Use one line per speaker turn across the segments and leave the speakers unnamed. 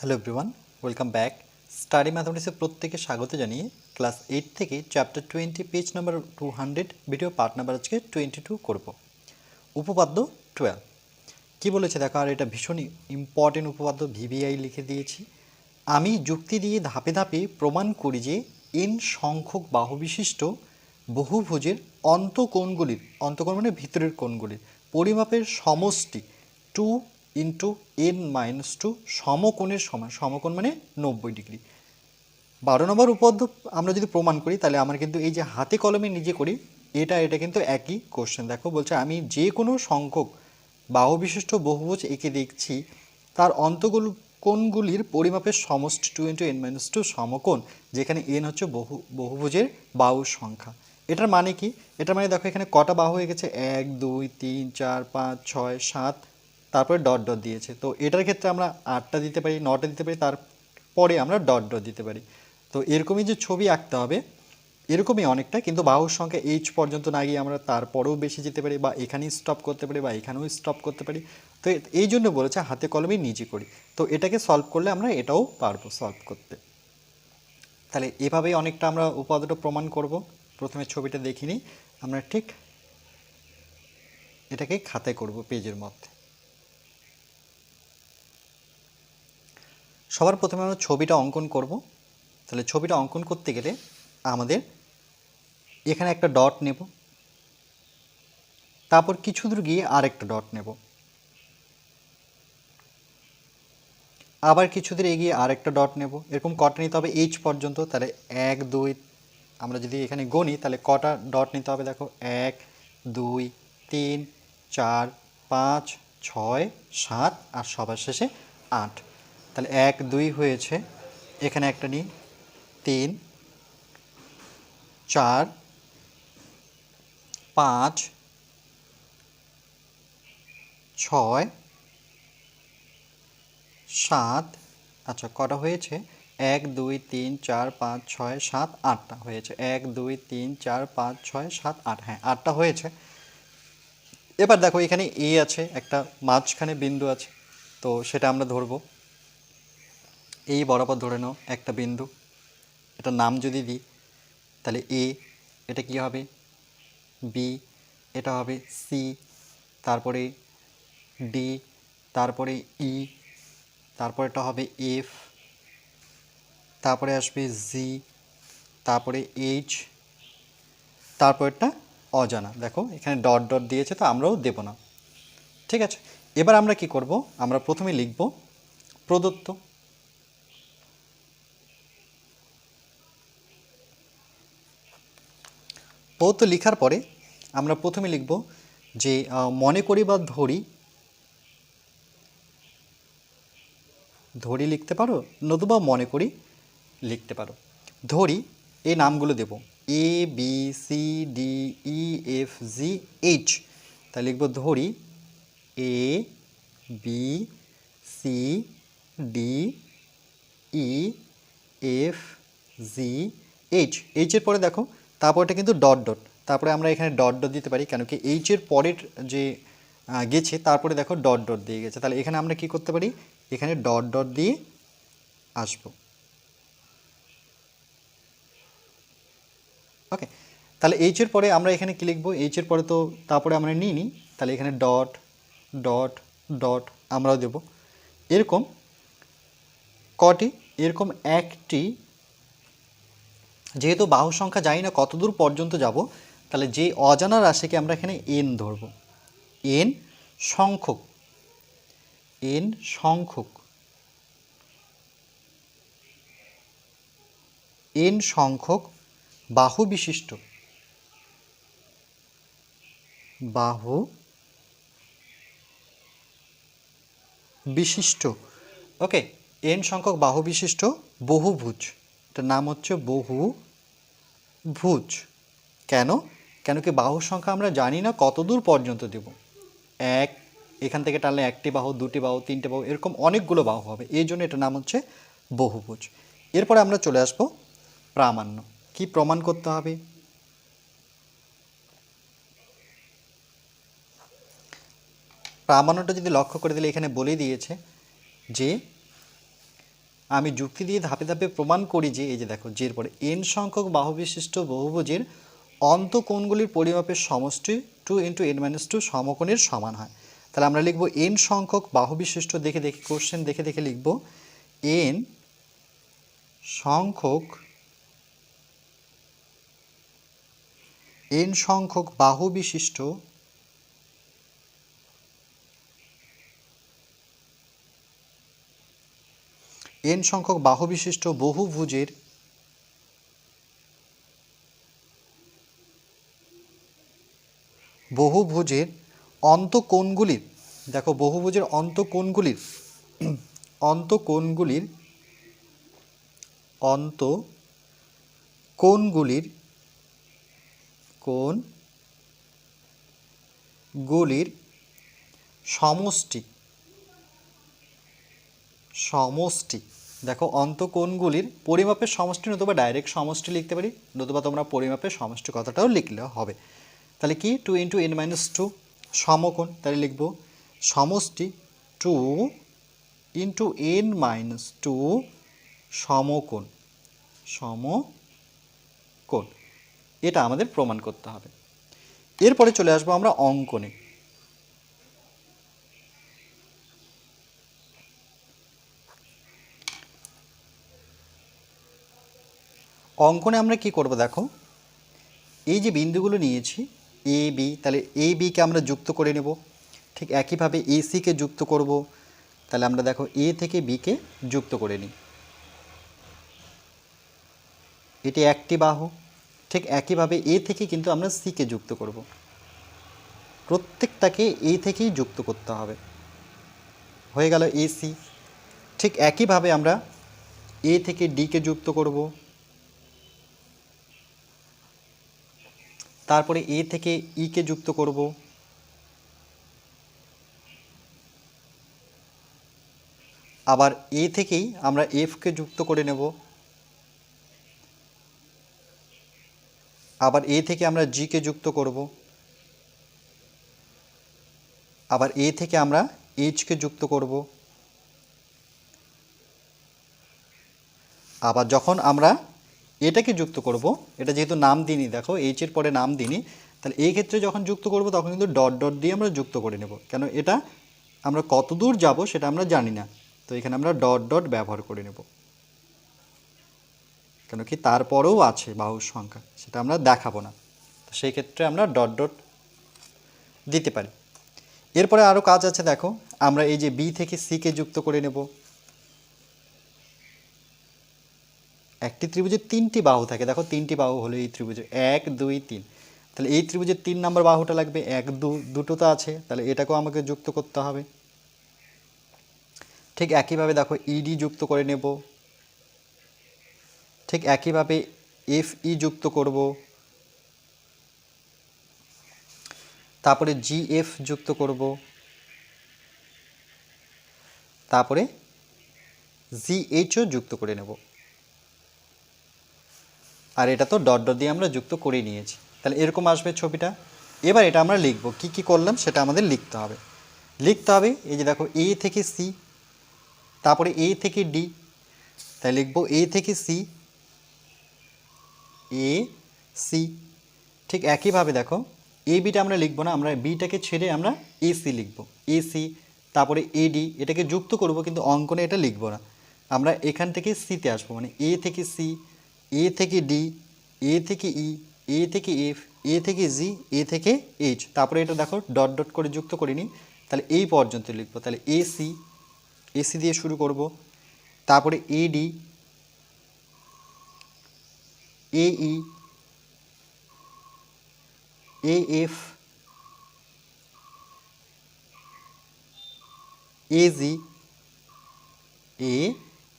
Hello everyone welcome back study ম্যাথমেটিক্সের প্রত্যেকে স্বাগত জানিয়ে ক্লাস এইট থেকে chapter twenty page number two hundred video part number আজকে twenty two করব। উপপাদ্য টুয়েলভ কী বলেছে? দেখো, আর এটা ভীষণ ইম্পর্টেন্ট উপপাদ্য ভিভিআই লিখে দিয়েছি। আমি যুক্তি দিয়ে ধাপে ধাপে প্রমাণ করি যে এন সংখ্যক বাহুবিশিষ্ট বহুভুজের অন্তকোণগুলির, অন্তকোণ মানে ভিতরের কোণগুলির পরিমাপের সমষ্টি two into N minus two সমকোণের সমান, সমকোণ মানে নব্বই ডিগ্রি। বারো নম্বর উপপাদ্য আমরা যদি প্রমাণ করি, তাহলে আমার কিন্তু এই যে হাতে কলমে নিজে করি, এটা এটা কিন্তু একই কোশ্চেন দেখো, বলছে আমি যে কোনো সংখ্যক বাহু বিশিষ্ট বহুভুজ এঁকে দেখছি, তার অন্তগুলো কোণগুলির পরিমাপের সমষ্টি two into N minus two সমকোণ, যেখানে এন হচ্ছে বহু, বহুভুজের বাহুর সংখ্যা। এটার মানে কি? এটার মানে দেখো এখানে কটা বাহু হয়ে গেছে? এক, দুই, তিন, চার, পাঁচ, ছয়, সাত তারপরে ডট ডট দিয়েছে। তো এটার ক্ষেত্রে আমরা আটটা দিতে পারি, নটা দিতে পারি, তারপরে আমরা ডট ডট দিতে পারি। তো এরকমই যে ছবি আঁকতে হবে, এরকমই অনেকটা, কিন্তু বাহুর সংখ্যা এইচ পর্যন্ত না গিয়ে আমরা তারপরেও বেশি যেতে পারি বা এখানেই স্টপ করতে পারি বা এখানেও স্টপ করতে পারি। তো এই জন্য বলেছে হাতে কলমে নিজে করি। তো এটাকে সলভ করলে আমরা এটাও পারব সলভ করতে। তাহলে এভাবেই অনেকটা আমরা উপাদানটা প্রমাণ করব। প্রথমে ছবিটা দেখিনি, আমরা ঠিক এটাকে খাতায় করব পেজের মধ্যে। সবার প্রথমে আমরা ছবিটা অঙ্কন করব। তাহলে ছবিটা অঙ্কন করতে গেলে আমাদের এখানে একটা ডট নেব। তারপর কিছু দূর গিয়ে আরেকটা ডট নেব। আবার কিছু দূর এগিয়ে আরেকটা ডট নেব। এরকম কটা নিতে হবে এইচ পর্যন্ত। তাহলে এক, দুই, আমরা যদি এখানে গণি, তাহলে কটা ডট নিতে হবে দেখো? এক, দুই, তিন, চার, পাঁচ, ছয়, সাত, আর সবার শেষে আট। তাহলে এক, দুই হয়েছে। এখানে একটা নিই। তিন, চার, পাঁচ, ছয়, সাত। আচ্ছা কটা হয়েছে? এক, দুই, তিন, চার, পাঁচ, ছয়, সাত, আটটা হয়েছে। এক, দুই, তিন, চার, পাঁচ, ছয়, সাত, আট। হ্যাঁ আটটা হয়েছে। এবার দেখো, এখানে এ আছে, একটা মাঝখানে বিন্দু আছে। তো সেটা আমরা ধরবো। এই বরাবর ধরে নাও একটা বিন্দু। এটা নাম যদি দিই তাহলে এ এটা কি হবে? বি এটা হবে সি তারপরে ডি তারপরে ই তারপরে এটা হবে এফ তারপরে আসবে জি তারপরে এইচ তারপরেরটা অজানা। দেখো, এখানে ডট ডট দিয়েছে, তো আমরাও দেব না। ঠিক আছে? এবার আমরা কি করব? আমরা প্রথমে লিখব প্রদত্ত। প্রদত্ত লেখার পরে আমরা প্রথমে লিখব যে মনে করি বা ধরি। ধরি লিখতে পারো, নতুবা মনে করি লিখতে পারো। ধরি, এই নামগুলো দেব। A B C D E F G H তাহলে লিখব ধরি A B C D E F G H এইচের পরে দেখো তারপরটা কিন্তু ডট ডট তারপরে আমরা এখানে ডট ডট দিতে পারি, কেন কি এইচের পরের যে গেছে, তারপরে দেখো ডট ডট দিয়ে গেছে। তাহলে এখানে আমরা কি করতে পারি? এখানে ডট ডট দিয়ে আসব। ওকে তাহলে এইচের পরে আমরা এখানে কি লিখব? এইচের পরে তো তারপরে আমরা নিই নি। তাহলে এখানে ডট ডট ডট আমরাও দেব। এরকম কটি, এরকম একটি যেহেতু বাহু সংখ্যা জানি না কত দূর পর্যন্ত যাব, তাহলে যে অজানা রাশিকে আমরা এখানে এন ধরব। এন সংখ্যক। এন সংখ্যক। এন সংখ্যক বাহু বিশিষ্ট। বাহু বিশিষ্ট। ওকে এন সংখ্যক বাহু বিশিষ্ট, বহুভুজ। এটার নাম হচ্ছে বহু ভুজ। কেন? কেন কি বাহুর সংখ্যা আমরা জানি না? কত দূর পর্যন্ত দেব? এক, এখান থেকে টানলে একটি বাহু, দুটি বাহু, তিনটে বাহু, এরকম অনেকগুলো বাহু হবে। এই জন্য এটার নাম হচ্ছে বহুভুজ। এরপরে আমরা চলে আসব প্রামাণ্য। কি প্রমাণ করতে হবে? প্রামাণ্যটা যদি লক্ষ্য করে দিলে এখানে বলে দিয়েছে যে আমি যুক্তি দিয়ে ধাপে ধাপে প্রমাণ করি যে, এই যে দেখো, যে পরে এন সংখ্যক বাহু বিশিষ্ট বহুভুজের অন্তকোণগুলির পরিমাপের সমষ্টি two into N minus two সমকোণের সমান হয়। তাহলে আমরা লিখব এন সংখ্যক বাহু বিশিষ্ট দেখে দেখে কোশ্চেন দেখে দেখে লিখব এন সংখ্যক এন সংখ্যক বাহু বিশিষ্ট এন সংখ্যক বাহু বিশিষ্ট বহুভুজের বহুভুজের অন্তকোণগুলির, দেখো বহুভুজের অন্তকোণগুলির অন্তকোণগুলির অন্ত কোণগুলির কোণ গুলির সমষ্টি সমষ্টি দেখো, অন্তকোণগুলির পরিমাপের সমষ্টি নতুবা ডাইরেক্ট সমষ্টি লিখতে পারি, নতুবা তোমরা পরিমাপের সমষ্টি কথাটাও লিখলে হবে। তাহলে কি? Two into N minus two সমকোণ। তাহলে লিখব সমষ্টি two into N minus two সমকোণ। সমকোণ। এটা আমাদের প্রমাণ করতে হবে। এরপরে চলে আসব আমরা অঙ্কনে। অঙ্কনে আমরা কি করব দেখো? এই যে বিন্দুগুলো নিয়েছি, এ, বি, তাহলে এ বিকে আমরা যুক্ত করে নেব। ঠিক একইভাবে এ সিকে যুক্ত করব। তাহলে আমরা দেখো এ থেকে বিকে যুক্ত করে নিই। এটি একটি বাহু। ঠিক একইভাবে এ থেকে কিন্তু আমরা সিকে যুক্ত করব। প্রত্যেকটাকে এ থেকেই যুক্ত করতে হবে। হয়ে গেল এ, সি। ঠিক একইভাবে আমরা এ থেকে ডিকে যুক্ত করব। তারপরে এ থেকে ইকে যুক্ত করব। আবার এ থেকেই আমরা এফকে যুক্ত করে নেব। আবার এ থেকে আমরা জিকে যুক্ত করব। আবার এ থেকে আমরা এইচকে যুক্ত করব। আবার যখন আমরা এটাকে যুক্ত করব। এটা যেহেতু নাম দিইনি, দেখো এইচের পরে নাম দিইনি, তাহলে এই ক্ষেত্রে যখন যুক্ত করব, তখন কিন্তু ডট ডট দিয়ে আমরা যুক্ত করে নেব। কেন এটা আমরা কত দূর যাব সেটা আমরা জানি না। তো এখানে আমরা ডট ডট ব্যবহার করে নেব। কেন কি তারপরেও আছে বাহুর সংখ্যা, সেটা আমরা দেখাবো না। তো সেই ক্ষেত্রে আমরা ডট ডট দিতে পারি। এরপরে আরও কাজ আছে, দেখো, আমরা এই যে বি থেকে সিকে যুক্ত করে নেব। একটি ত্রিভুজের তিনটি বাহু থাকে। দেখো, তিনটি বাহু হলো এই ত্রিভুজের এক, দুই, তিন। তাহলে এই ত্রিভুজের তিন নম্বর বাহুটা লাগবে এক, দু, দুটো তো আছে। তাহলে এটাকেও আমাকে যুক্ত করতে হবে। ঠিক একইভাবে দেখো ইডি যুক্ত করে নেব। ঠিক একইভাবে এফ ই যুক্ত করব। তারপরে জি এফ যুক্ত করব। তারপরে জি এইচও যুক্ত করে নেব। আর এটা তো ডট ডট দিয়ে আমরা যুক্ত করে নিয়েছি। তাহলে এরকম আসবে ছবিটা। এবার এটা আমরা লিখব। কি কি করলাম সেটা আমাদের লিখতে হবে। লিখতে হবে এই যে দেখো এ থেকে সি তারপরে এ থেকে ডি তাই লিখব এ থেকে সি এ সি ঠিক একইভাবে দেখো। এ বিটা আমরা লিখব না, আমরা বিটাকে ছেড়ে আমরা এ সি লিখব। এ সি তারপরে এডি এটাকে যুক্ত করব কিন্তু অঙ্কনে এটা লিখব না। আমরা এখান থেকে সিতে আসব মানে এ থেকে সি এ থেকে ডি এ থেকে ই এ থেকে এফ এ থেকে জি এ থেকে এইচ তারপরে এটা দেখো ডট ডট করে যুক্ত করিনি তাহলে এই পর্যন্ত লিখব। তাহলে এ সি এসি দিয়ে শুরু করব। তারপরে এডি এই এএফ এজি এ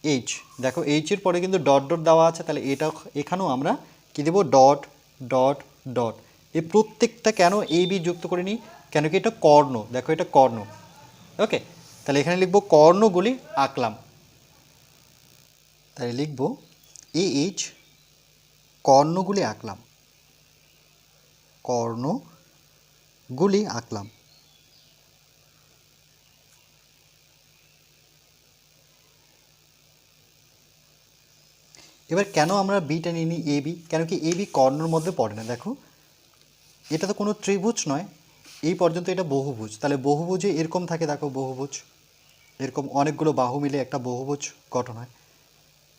এইচ দেখো এইচের পরে কিন্তু ডট ডট দেওয়া আছে, তাহলে এটা এখানেও আমরা কী দেবো? ডট ডট ডট এই প্রত্যেকটা কেন এ বি যুক্ত করে নিই? কেন কি এটা কর্ণ? দেখো এটা কর্ণ। ওকে তাহলে এখানে লিখব কর্ণগুলি আঁকলাম। তাহলে লিখব এ এইচ কর্ণগুলি আঁকলাম। কর্ণগুলি আঁকলাম। এবার কেন আমরা বিটা নিয়ে নিই এ বি কেন কি এ বি কর্ণর মধ্যে পড়ে না? দেখো, এটা তো কোনো ত্রিভুজ নয়, এই পর্যন্ত এটা বহুভুজ। তাহলে বহুভুজে এরকম থাকে, দেখো, বহুভুজ। এরকম অনেকগুলো বাহু মিলে একটা বহুভুজ গঠন হয়।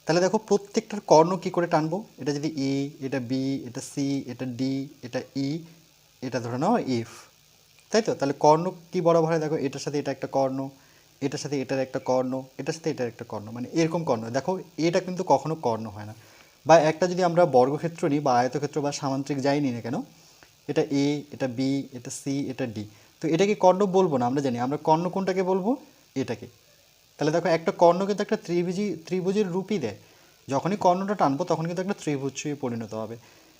তাহলে দেখো, প্রত্যেকটার কর্ণ কি করে টানবো? এটা যদি এ এটা বি এটা সি এটা ডি এটা ই এটা ধরে নাও এফ তাই তো? তাহলে কর্ণ কি বরাবর হয়? দেখো, এটার সাথে এটা একটা কর্ণ এটার সাথে এটার একটা কর্ণ, এটার সাথে এটার একটা কর্ণ মানে এরকম কর্ণ। দেখো, এটা কিন্তু কখনো কর্ণ হয় না। বা একটা যদি আমরা বর্গক্ষেত্র নিই বা আয়তক্ষেত্র বা সামান্তরিক যাই নিই না কেন, এটা এ এটা বি এটা সি এটা ডি তো এটাকে কর্ণ বলব না আমরা জানি। আমরা কর্ণ কোনটাকে বলব? এটাকে। তাহলে দেখো, একটা কর্ণ কিন্তু একটা ত্রিভুজি, ত্রিভুজের রূপই দেয়। যখনই কর্ণটা টানবো, তখন কিন্তু একটা ত্রিভুজে পরিণত হবে।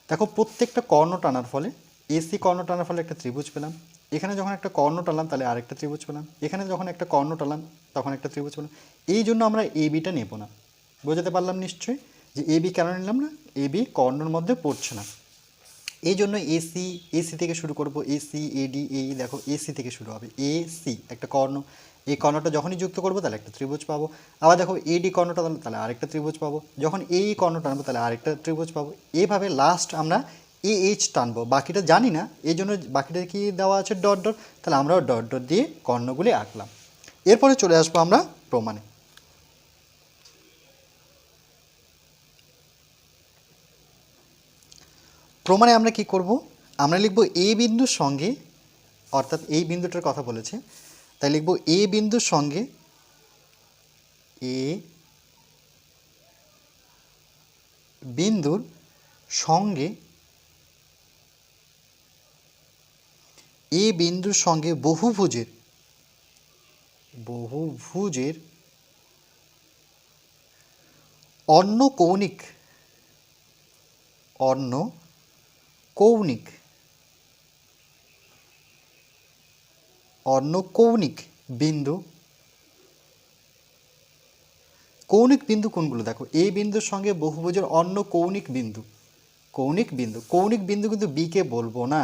দেখো, প্রত্যেকটা কর্ণ টানার ফলে এসি কর্ণ টানার ফলে একটা ত্রিভুজ পেলাম। এখানে যখন একটা কর্ণ টানলাম, তাহলে আরেকটা ত্রিভুজ পেলাম। এখানে যখন একটা কর্ণ টানলাম, তখন একটা ত্রিভুজ পেলাম। এই জন্য আমরা এ বিটা নেব না। বোঝাতে পারলাম নিশ্চয়ই যে এ বি কেন নিলাম না? এ বি কর্ণর মধ্যে পড়ছে না। এই জন্য এসি এসি থেকে শুরু করব। এসি এডি এই দেখো এসি থেকে শুরু হবে। এ সি, একটা কর্ণ। এই কর্ণটা যখনই যুক্ত করব, তাহলে একটা ত্রিভুজ পাবো। আবার দেখো এডি কর্ণটা তাহলে তাহলে আরেকটা ত্রিভুজ পাবো। যখন এই কর্ণটা টানবো, তাহলে আরেকটা ত্রিভুজ পাবো। এভাবে লাস্ট আমরা এ এইচ টানবো। বাকিটা জানি না, এই জন্য বাকিটা কি দেওয়া আছে ডট ডট? তাহলে আমরাও ডট ডট দিয়ে কর্ণগুলি আঁকলাম। এরপরে চলে আসব আমরা প্রমাণে। প্রমাণে আমরা কি করব? আমরা লিখব এ বিন্দুর সঙ্গে, অর্থাৎ এই বিন্দুটার কথা বলেছে, তাই লিখব এ বিন্দুর সঙ্গে এ বিন্দুর সঙ্গে এ বিন্দুর সঙ্গে বহুভুজের বহুভুজের অন্য কৌণিক অন্য কৌণিক অন্য কৌণিক বিন্দু। কৌণিক বিন্দু কোনগুলো? দেখো এই বিন্দুর সঙ্গে বহুভুজের অন্য কৌণিক বিন্দু কৌণিক বিন্দু। কৌণিক বিন্দু কিন্তু বিকে বলব না।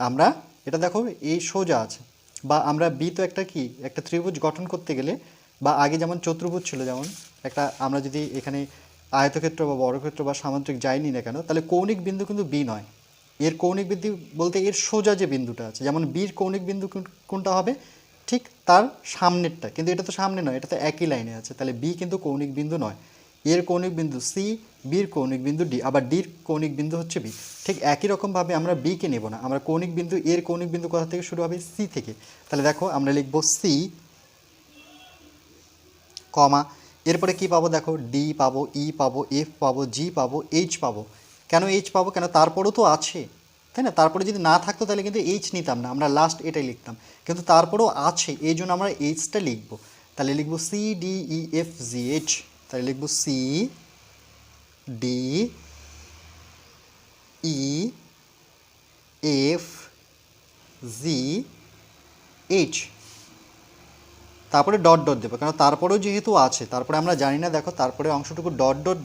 আমরা এটা দেখো, এই সোজা আছে। বা আমরা বি তো একটা কি? একটা ত্রিভুজ গঠন করতে গেলে, বা আগে যেমন চতুর্ভুজ ছিল, যেমন একটা আমরা যদি এখানে আয়তক্ষেত্র বা বর্গক্ষেত্র বা সামান্তরিক যাইনি না কেন, তাহলে কৌণিক বিন্দু কিন্তু বি নয়। এর কৌণিক বিন্দু বলতে এর সোজা যে বিন্দুটা আছে, যেমন বির কৌণিক বিন্দু কোন- কোনটা হবে? ঠিক তার সামনেরটা। কিন্তু এটা তো সামনে নয়, এটা তো একই লাইনে আছে। তাহলে বি কিন্তু কৌণিক বিন্দু নয়। এর কৌণিক বিন্দু সি বির কৌণিক বিন্দু ডি আবার ডির কৌণিক বিন্দু হচ্ছে বি ঠিক একই রকমভাবে আমরা বিকে নেব না, আমরা কৌণিক বিন্দু এর কৌণিক বিন্দু কোথা থেকে শুরু হবে? সি থেকে। তাহলে দেখো, আমরা লিখব সি কমা, এরপরে কি পাবো দেখো? ডি পাবো ই পাবো এফ পাবো জি পাবো এইচ পাবো। কেন এইচ পাবো? কেন তারপরেও তো আছে। তাই না? তারপরে যদি না থাকতো তাহলে কিন্তু এইচ নিতাম না, আমরা লাস্ট এটাই লিখতাম। কিন্তু তারপরেও আছে, এই জন্য আমরা এইচটা লিখব। তাহলে লিখব C D E F G H তাহলে লিখব C D E F G H তারপরে ডট ডট দেবো কারণ তারপরেও যেহেতু আছে, তারপরে আমরা জানি না, দেখো তারপরে অংশটুকু ডট ডট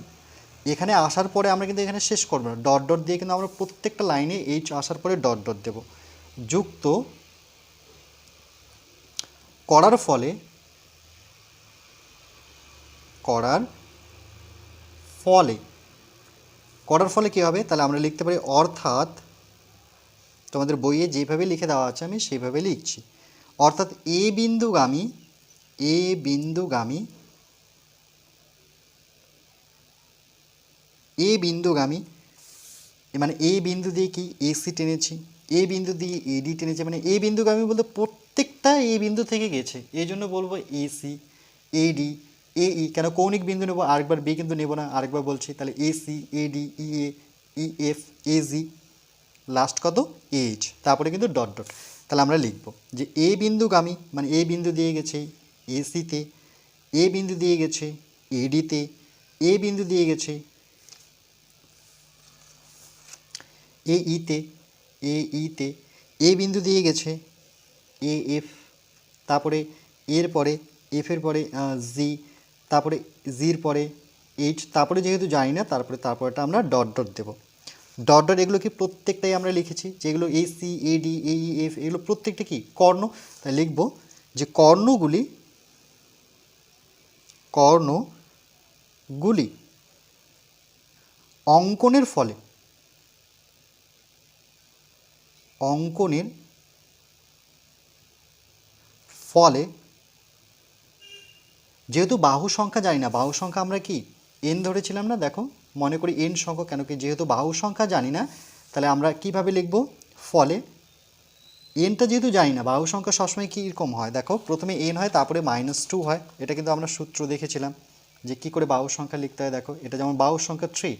এখানে আসার পরে আমরা কিন্তু এখানে শেষ করব না। ডট ডট দিয়ে কিন্তু আমরা প্রত্যেকটা লাইনে এইচ আসার পরে ডট ডট দেবো। যুক্ত করার ফলে করার ফলে করার ফলে কী হবে? তাহলে আমরা লিখতে পারি, অর্থাৎ তোমাদের বইয়ে যেভাবে লিখে দেওয়া আছে আমি সেইভাবে লিখছি। অর্থাৎ এ বিন্দুগামী এ বিন্দুগামী এ বিন্দুগামী মানে এ বিন্দু দিয়ে কি এসি টেনেছি, এ বিন্দু দিয়ে এডি টেনেছি মানে এ বিন্দুগামী বলতে প্রত্যেকটা এ বিন্দু থেকে গেছে। এই জন্য বলব এসি এডি এই কেন কৌণিক বিন্দু নেব? আরেকবার বি কিন্তু নেব না, আরেকবার বলছি। তাহলে A, C, A, D, E, A, E, F, A, G last কত? এইচ। তারপরে কিন্তু ডট ডট। তাহলে আমরা লিখব যে এ বিন্দুগামী মানে এ বিন্দু দিয়ে গেছে এ সিতে এ বিন্দু দিয়ে গেছে এডিতে এ বিন্দু দিয়ে গেছে এ ইতে এ ইতে এ বিন্দু দিয়ে গেছে এ এফ, তারপরে এর পরে এফের পরে জি তারপরে জির পরে এইচ, তারপরে যেহেতু জানি না, তারপরে, তারপরেটা আমরা ডট ডট দেবো। ডট ডট এগুলো কি প্রত্যেকটাই আমরা লিখেছি? যেগুলো A C A D A E F এগুলো প্রত্যেকটা কি? কর্ণ। তাই লিখব যে কর্ণগুলি কর্ণগুলি অঙ্কনের ফলে অঙ্কনের ফলে যেহেতু বাহু সংখ্যা জানি না, বাহু সংখ্যা আমরা কি? এন ধরেছিলাম না, দেখো, মনে করি এন সংখ্যা কেন কি? যেহেতু বাহু সংখ্যা জানি না, তাহলে আমরা কীভাবে লিখব? ফলে এনটা যেহেতু জানি না, বাহু সংখ্যা সবসময় কীরকম হয়? দেখো, প্রথমে এন হয়, তারপরে মাইনাস টু হয়। এটা কিন্তু আমরা সূত্র দেখেছিলাম যে কি করে বাহু সংখ্যা লিখতে হয়, দেখো, এটা যেমন বাহু সংখ্যা থ্রি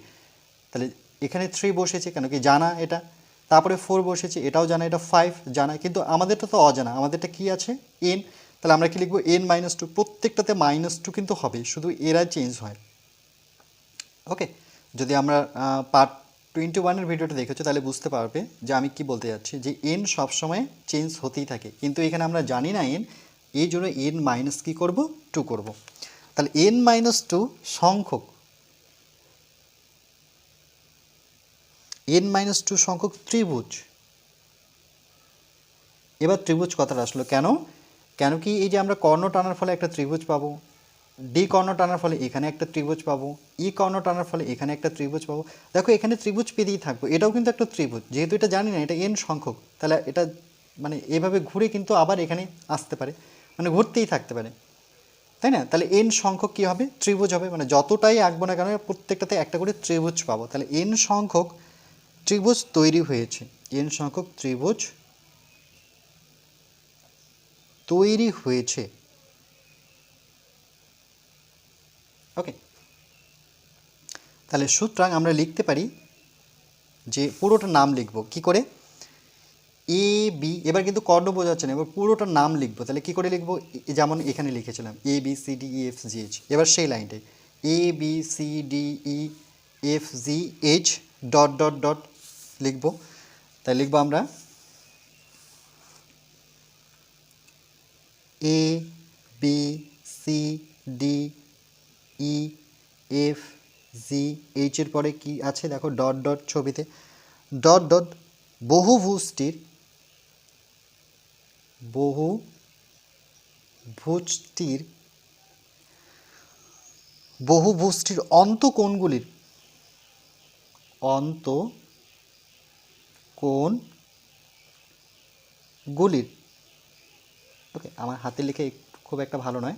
তাহলে এখানে থ্রি বসেছে, কেন কি জানা এটা। তারপরে ফোর বসেছে, এটাও জানা, এটা ফাইভ জানা, কিন্তু আমাদেরটা তো অজানা, আমাদেরটা কি আছে? এন তাহলে আমরা কি লিখব? এন মাইনাস টু প্রত্যেকটাতে মাইনাস টু কিন্তু হবে, শুধু এরা চেঞ্জ হয়। ওকে যদি আমরা পার্ট টোয়েন্টি ওয়ানের ভিডিওটা দেখেছ, তাহলে বুঝতে পারবে যে আমি কি বলতে যাচ্ছি, যে এন সবসময় চেঞ্জ হতেই থাকে। কিন্তু এখানে আমরা জানি না এন এই জন্য এন মাইনাস কী করব? টু করব। তাহলে এন মাইনাস টু সংখ্যক এন মাইনাস টু সংখ্যক ত্রিভুজ। এবার ত্রিভুজ কথাটা আসলো কেন? কেন কি এই যে আমরা কর্ণ টানার ফলে একটা ত্রিভুজ পাবো, ডি কর্ণ টানার ফলে এখানে একটা ত্রিভুজ পাবো, ই কর্ণ টানার ফলে এখানে একটা ত্রিভুজ পাবো। দেখো, এখানে ত্রিভুজ পেতেই থাকব, এটাও কিন্তু একটা ত্রিভুজ, যেহেতু এটা জানি না, এটা এন সংখ্যক, তাহলে এটা মানে এভাবে ঘুরে কিন্তু আবার এখানে আসতে পারে মানে ঘুরতেই থাকতে পারে, তাই না? তাহলে এন সংখ্যক কী হবে? ত্রিভুজ হবে মানে যতটাই আঁকবো না কেন, প্রত্যেকটাতে একটা করে ত্রিভুজ পাবো। তাহলে এন সংখ্যক ত্রিভুজ তৈরি হয়েছে এন সংখ্যক ত্রিভুজ তৈরি হয়েছে। ওকে তাহলে সুতরাং আমরা লিখতে পারি যে পুরোটা নাম লিখব। কি করে? এ বি এবার কিন্তু কর্ণ বোঝাচ্ছে না, এবার পুরোটা নাম লিখব। তাহলে কি করে লিখব? যেমন এখানে লিখেছিলাম A B C D E F G H এবার সেই লাইনটাই A B C D E F G H dot dot dot লিখব। তাই লিখব আমরা A B C D E F G এইচের পরে কি আছে? দেখো ডট ডট ছবিতে। ডট ডট বহুভুজটির বহু ভুজটির বহুভুজটির অন্তকোণগুলির অন্ত কোণগুলির ওকে আমার হাতে লিখে খুব একটা ভালো নয়।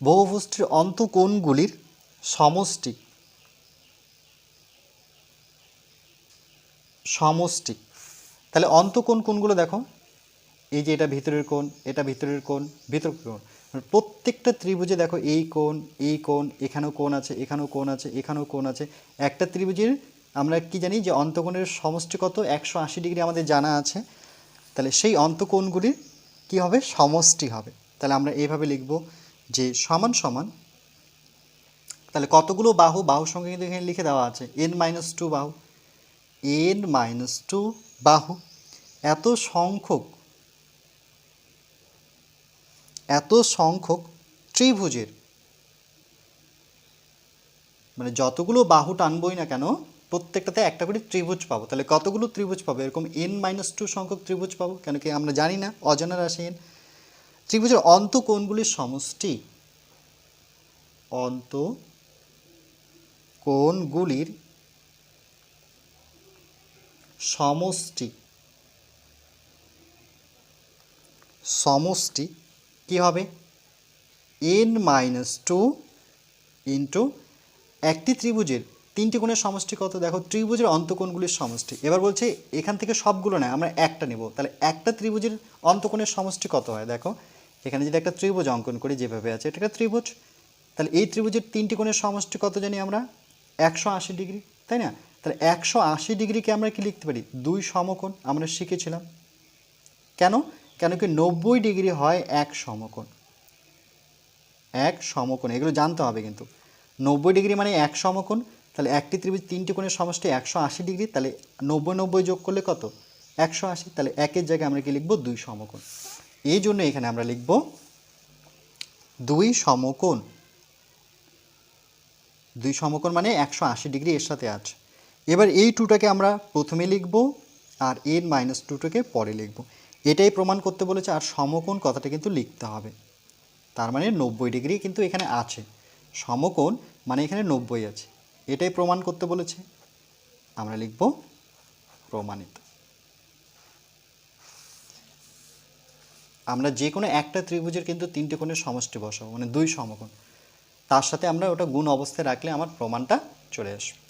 বহুভুষ্টির অন্তকোণগুলির সমষ্টি সমষ্টি তাহলে অন্তকোণ কোণগুলো দেখো? এই যে এটা ভিতরের কোণ, এটা ভিতরের কোণ, ভিতর কোণ। মানে প্রত্যেকটা ত্রিভুজে দেখো এই কোণ এই কোণ, এখানেও কোণ আছে, এখানেও কোণ আছে, এখানেও কোণ আছে। একটা ত্রিভুজের আমরা কি জানি যে অন্তকোণের সমষ্টি কত? একশো আশি ডিগ্রি আমাদের জানা আছে। তাহলে সেই অন্তকোণগুলির কি হবে? সমষ্টি হবে। তাহলে আমরা এইভাবে লিখব যে সমান সমান, তাহলে কতগুলো বাহু? বাহুর সঙ্গে কিন্তু এখানে লিখে দেওয়া আছে এন মাইনাস টু বাহু এন মাইনাস টু বাহু। এত সংখ্যক এত সংখ্যক ত্রিভুজের মানে যতগুলো বাহু টানবই না কেন প্রত্যেকটাতে একটা করে ত্রিভুজ পাবো। তাহলে কতগুলো ত্রিভুজ পাবো? এরকম এন মাইনাস টু সংখ্যক ত্রিভুজ পাবো, কেন কি আমরা জানি না, অজানা রাশি এন ত্রিভুজের অন্ত কোণগুলির সমষ্টি অন্ত কোণগুলির সমষ্টি। সমষ্টি কি হবে? এন মাইনাস টু ইন্টু একটি ত্রিভুজের তিনটি কোণের সমষ্টি কত? দেখো, ত্রিভুজের অন্তকোণগুলির সমষ্টি। এবার বলছে, এখান থেকে সবগুলো নয়, আমরা একটা নেব। তাহলে একটা ত্রিভুজের অন্তকোণের সমষ্টি কত হয়? দেখো, এখানে যদি একটা ত্রিভুজ অঙ্কন করি, যেভাবে আছে, এটা একটা ত্রিভুজ। তাহলে এই ত্রিভুজের তিনটি কোণের সমষ্টি কত জানি আমরা? একশো আশি ডিগ্রি, তাই না? তাহলে একশো আশি ডিগ্রিকে আমরা কি লিখতে পারি? দুই সমকোণ, আমরা শিখেছিলাম। কেন? কেন কি নব্বই ডিগ্রি হয় এক সমকোণ। এক সমকোণ, এগুলো জানতে হবে কিন্তু। নব্বই ডিগ্রি মানে এক সমকোণ তাহলে একটি ত্রিভুজ তিনটি কোণের সমষ্টি একশো আশি ডিগ্রি, তাহলে নব্বই নব্বই যোগ করলে কত? একশো আশি, তাহলে একের জায়গায় আমরা কি লিখব? দুই সমকোণ। এই জন্য এখানে আমরা লিখব দুই সমকোণ। দুই সমকোণ মানে একশো আশি ডিগ্রি এর সাথে আছে। এবার এই টুটাকে আমরা প্রথমে লিখব আর এর মাইনাস টুটাকে পরে লিখব। এটাই প্রমাণ করতে বলেছে আর সমকোণ কথাটা কিন্তু লিখতে হবে। তার মানে নব্বই ডিগ্রি কিন্তু এখানে আছে। সমকোণ মানে এখানে নব্বই আছে। এটাই প্রমাণ করতে বলেছে। আমরা লিখব প্রমাণিত। আমরা যে কোনো একটা ত্রিভুজের কিন্তু তিনটে কোণের সমষ্টি বসাবো মানে দুই সমকোণ। তার সাথে আমরা ওটা গুণ অবস্থায় রাখলে আমার প্রমাণটা চলে আসবে।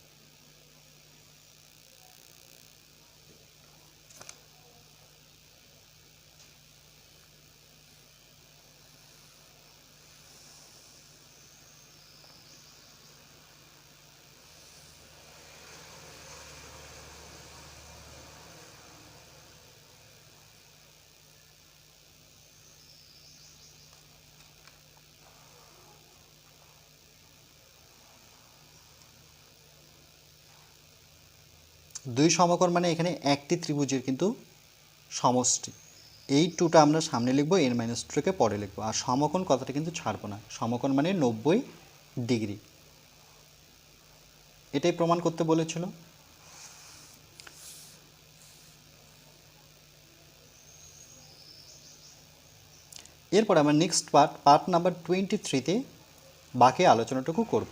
দুই সমকোণ মানে এখানে একটি ত্রিভুজের কিন্তু সমষ্টি। এই টুটা আমরা সামনে লিখব এর মাইনাস টুকে পরে লিখব। আর সমকোণ কথাটা কিন্তু ছাড়বো না। সমকোণ মানে নব্বই ডিগ্রি। এটাই প্রমাণ করতে বলেছিল। এরপর আমরা next part part number twenty থ্রিতে বাকি আলোচনাটুকু করব।